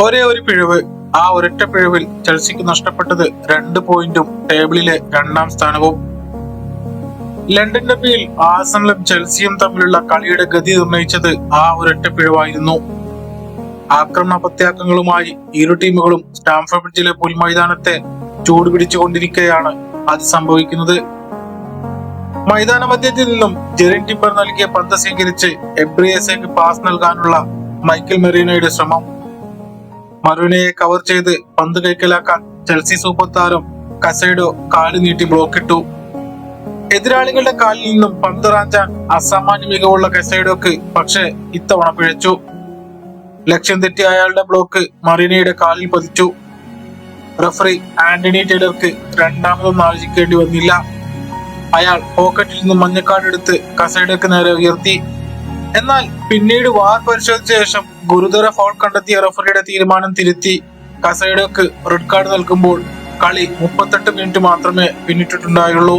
ഒരേ ഒരു പിഴവ് ആ ഒരൊറ്റ പിഴവിൽ ചെൽസിക്ക് നഷ്ടപ്പെട്ടത് രണ്ട് പോയിന്റും ടേബിളിലെ രണ്ടാം സ്ഥാനവും. ലണ്ടൻ ഡബിയിൽ ആസണലും ചെൽസിയും തമ്മിലുള്ള കളിയുടെ ഗതി നിർണയിച്ചത് ആ ഒരൊറ്റ പിഴവായിരുന്നു. ആക്രമണ പ്രത്യാക്കങ്ങളുമായി ഇരു ടീമുകളും സ്റ്റാംഫോർഡ് ബ്രിഡ്ജിലെ പുൽമൈതാനത്തെ ചൂടുപിടിച്ചുകൊണ്ടിരിക്കെയാണ് അത് സംഭവിക്കുന്നത്. മൈതാന മധ്യത്തിൽ നിന്നും ജെറിൻ ടിംബർ നൽകിയ പന്ത് സ്വീകരിച്ച് എബ്രിയസേക്ക് പാസ് നൽകാനുള്ള മൈക്കൽ മെറീനോയുടെ ശ്രമം. മറൂനയെ കവർ ചെയ്ത് പന്ത് കൈക്കലാക്കാൻ ചെൽസി സൂപ്പർ താരം കസൈഡോ കാൽ നീട്ടി ബ്ലോക്കിട്ടു എതിരാളികളുടെ കാലിൽ നിന്നും പന്ത് റാഞ്ചാൻ അസാമാന്യ മികവുള്ള കസൈഡോക്ക് പക്ഷേ ഇത്തവണ പിഴച്ചു. ലക്ഷ്യം തെറ്റി അയാളുടെ ബ്ലോക്ക് മറീനയുടെ കാലിൽ പതിച്ചു. റഫറി ആന്റണി ടൈലർക്ക് രണ്ടാമതൊന്നും ആലോചിക്കേണ്ടി വന്നില്ല. അയാൾ പോക്കറ്റിൽ നിന്നും മഞ്ഞക്കാട് എടുത്ത് കസൈഡോക്ക് നേരെ ഉയർത്തി. എന്നാൽ പിന്നീട് വാർ പരിശോധിച്ച ശേഷം ഗുരുതര ഫോൾ കണ്ടെത്തിയ റഫറിയുടെ തീരുമാനം തിരുത്തി കസൈഡോക്ക് റെഡ് കാർഡ് നൽകുമ്പോൾ കളി മുപ്പത്തെട്ട് മിനിറ്റ് മാത്രമേ പിന്നിട്ടിട്ടുണ്ടായുള്ളൂ.